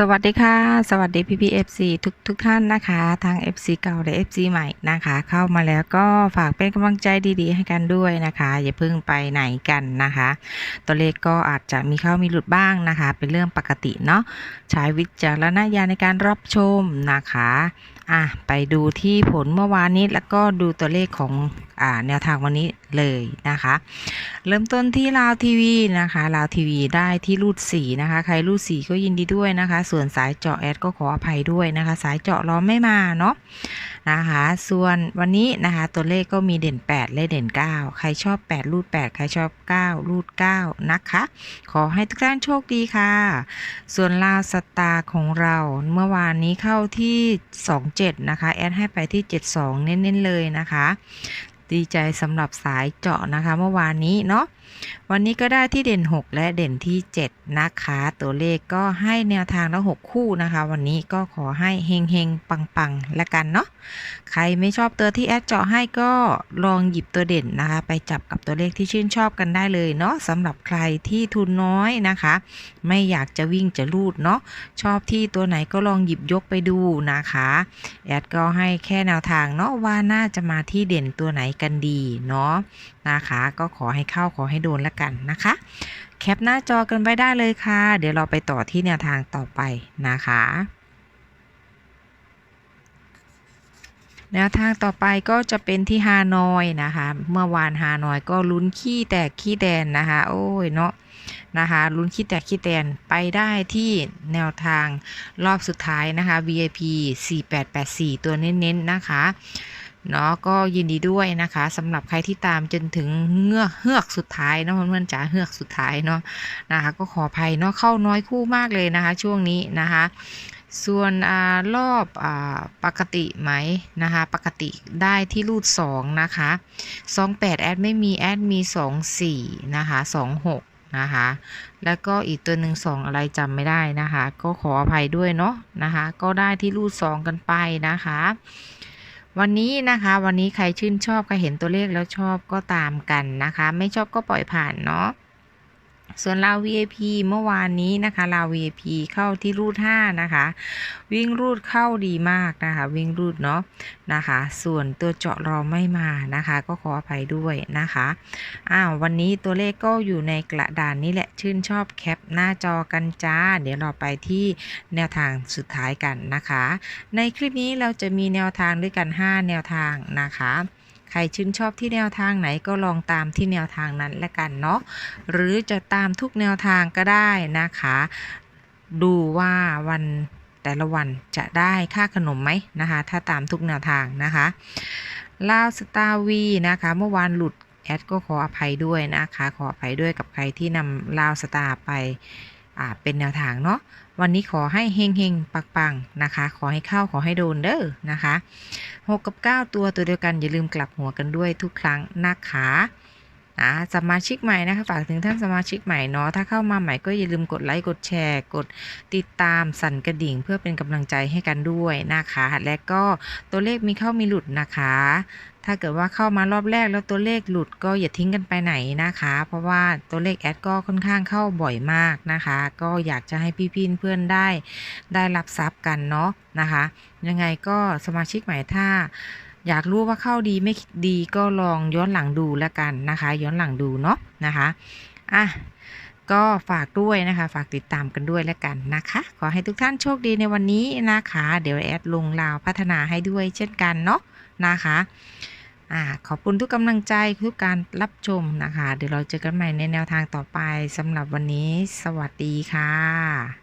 สวัสดีค่ะ สวัสดีพี่พีเอฟซีทุกทุกท่านนะคะทั้ง FC เก่าและ FC ใหม่นะคะ เข้ามาแล้วก็ฝากเป็นกำลังใจดีๆ ให้กันด้วยนะคะ อย่าเพิ่งไปไหนกันนะคะ ตัวเลขก็อาจจะมีเข้ามีหลุดบ้างนะคะ เป็นเรื่องปกติเนาะใช้วิจารณญาณในการรับชมนะคะอะไปดูที่ผลเมื่อวานนี้แล้วก็ดูตัวเลขของ แนวทางวันนี้เลยนะคะ เริ่มต้นที่ลาวทีวีนะคะลาวทีวีได้ที่รูดสีนะคะ ใครรูดสีก็ยินดีด้วยนะคะ ส่วนสายเจาะแอดก็ขออภัยด้วยนะคะ สายเจาะล้อไม่มาเนาะนะคะ ส่วนวันนี้นะคะตัวเลขก็มีเด่น 8 และเด่น 9 ใครชอบ 8 รูด 8 ใครชอบ 9 รูด 9 นะคะ ขอให้ทุกท่านโชคดีค่ะ ส่วนลาวสตาร์ของเราเมื่อวานนี้เข้าที่ 27 นะคะ แอดให้ไปที่ 72 เน้นๆเลยนะคะ ดีใจสำหรับสายเจาะนะคะ เมื่อวานนี้เนาะวันนี้ก็ได้ที่เด่น 6 และเด่นที่ 7 นะคะ ตัวเลขก็ให้แนวทางละ 6 คู่นะคะ วันนี้ก็ขอให้เฮงเฮงปังปังละกันเนาะใครไม่ชอบตัวที่แอดเจาะให้ก็ลองหยิบตัวเด่นนะคะ ไปจับกับตัวเลขที่ชื่นชอบกันได้เลยเนาะสำหรับใครที่ทุนน้อยนะคะ ไม่อยากจะวิ่งจะลูดเนาะชอบที่ตัวไหนก็ลองหยิบยกไปดูนะคะแอดก็ให้แค่แนวทางเนาะว่าน่าจะมาที่เด่นตัวไหนกันดีเนาะนะคะ ก็ขอให้เข้าขอให้โดนละกันนะคะ แคปหน้าจอกันไว้ได้เลยค่ะ เดี๋ยวเราไปต่อที่แนวทางต่อไปนะคะแนวทางต่อไปก็จะเป็นที่ฮานอยนะคะ เมื่อวานฮานอยก็ลุ้นขี้แตกขี้แดนนะคะ โอ้ยเนาะนะคะ ลุ้นขี้แตกขี้แดนไปได้ที่แนวทางรอบสุดท้ายนะคะ VIP 4884 ตัวเน้นๆนะคะ เนาะก็ยินดีด้วยนะคะสำหรับใครที่ตามจนถึงเงือกเฮือกสุดท้ายเนาะเพื่อนๆจ๋าเฮือกสุดท้ายเนาะนะคะ ก็ขออภัยเนาะเข้าน้อยคู่มากเลยนะคะ ช่วงนี้นะคะ ส่วนอรอบอปกติไหมนะคะ ปกติได้ที่รูด2นะคะ28แอดไม่มีแอดมี 24นะคะ26นะคะ แล้วก็อีกตัวหนึ่ง2อะไรจำไม่ได้นะคะ ก็ขออภัยด้วยเนาะนะคะ ก็ได้ที่รูด2กันไปนะคะ วันนี้นะคะวันนี้ใครชื่นชอบใครเห็นตัวเลขแล้วชอบก็ตามกันนะคะ ไม่ชอบก็ปล่อยผ่านเนาะ ส่วนลาว VIP เมื่อวานนี้นะคะลาว VIP เข้าที่รูด5นะคะ วิ่งรูดเข้าดีมากนะคะ วิ่งรูดเนาะนะคะ ส่วนตัวเจาะรอไม่มานะคะ ก็ขออภัยด้วยนะคะอ้าววันนี้ตัวเลขก็อยู่ในกระดานนี้แหละชื่นชอบแคปหน้าจอกันจ้า เดี๋ยวเราไปที่แนวทางสุดท้ายกันนะคะ ในคลิปนี้เราจะมีแนวทางด้วยกัน 5 แนวทางนะคะ ใครชื่นชอบที่แนวทางไหนก็ลองตามที่แนวทางนั้นละกันเนาะหรือจะตามทุกแนวทางก็ได้นะคะ ดูว่าวันแต่ละวันจะได้ค่าขนมไหมนะคะ ถ้าตามทุกแนวทางนะคะลาวสตาร์วีนะคะ เมื่อวานหลุดแอดก็ขออภัยด้วยนะคะ ขออภัยด้วยกับใครที่นำลาวสตาร์ไป อ่าเป็นแนวทางเนาะวันนี้ขอให้เฮงเฮงปังปังนะคะ ขอให้เข้าขอให้โดนเด้อนะคะ 6 กับ 9 ตัวตัวเดียวกันอย่าลืมกลับหัวกันด้วยทุกครั้งนะคะ นะสมาชิกใหม่นะคะฝากถึงท่านสมาชิกใหม่เนาะถ้าเข้ามาใหม่ก็อย่าลืมกดไลค์กดแชร์ กดติดตามสั่นกระดิ่ง เพื่อเป็นกำลังใจให้กันด้วยนะคะ และก็ตัวเลขมีเข้ามีหลุดนะคะ ถ้าเกิดว่าเข้ามารอบแรกแล้วตัวเลขหลุดก็อย่าทิ้งกันไปไหนนะคะ เพราะว่าตัวเลขแอดก็ค่อนข้างเข้าบ่อยมากนะคะ ก็อยากจะให้พี่ๆเพื่อนได้ได้รับทรัพย์กันเนาะนะคะ ยังไงก็สมาชิกใหม่ถ้า อยากรู้ว่าเข้าดีไม่ดีก็ลองย้อนหลังดูแล้วกันนะคะ ย้อนหลังดูเนาะนะคะอะก็ฝากด้วยนะคะ ฝากติดตามกันด้วยแล้วกันนะคะ ขอให้ทุกท่านโชคดีในวันนี้นะคะ เดี๋ยวแอดลงลาวพัฒนาให้ด้วยเช่นกันเนาะนะคะอ่าขอบคุณทุกกำลังใจทุกการรับชมนะคะ เดี๋ยวเราเจอกันใหม่ในแนวทางต่อไปสำหรับวันนี้ สวัสดีค่ะ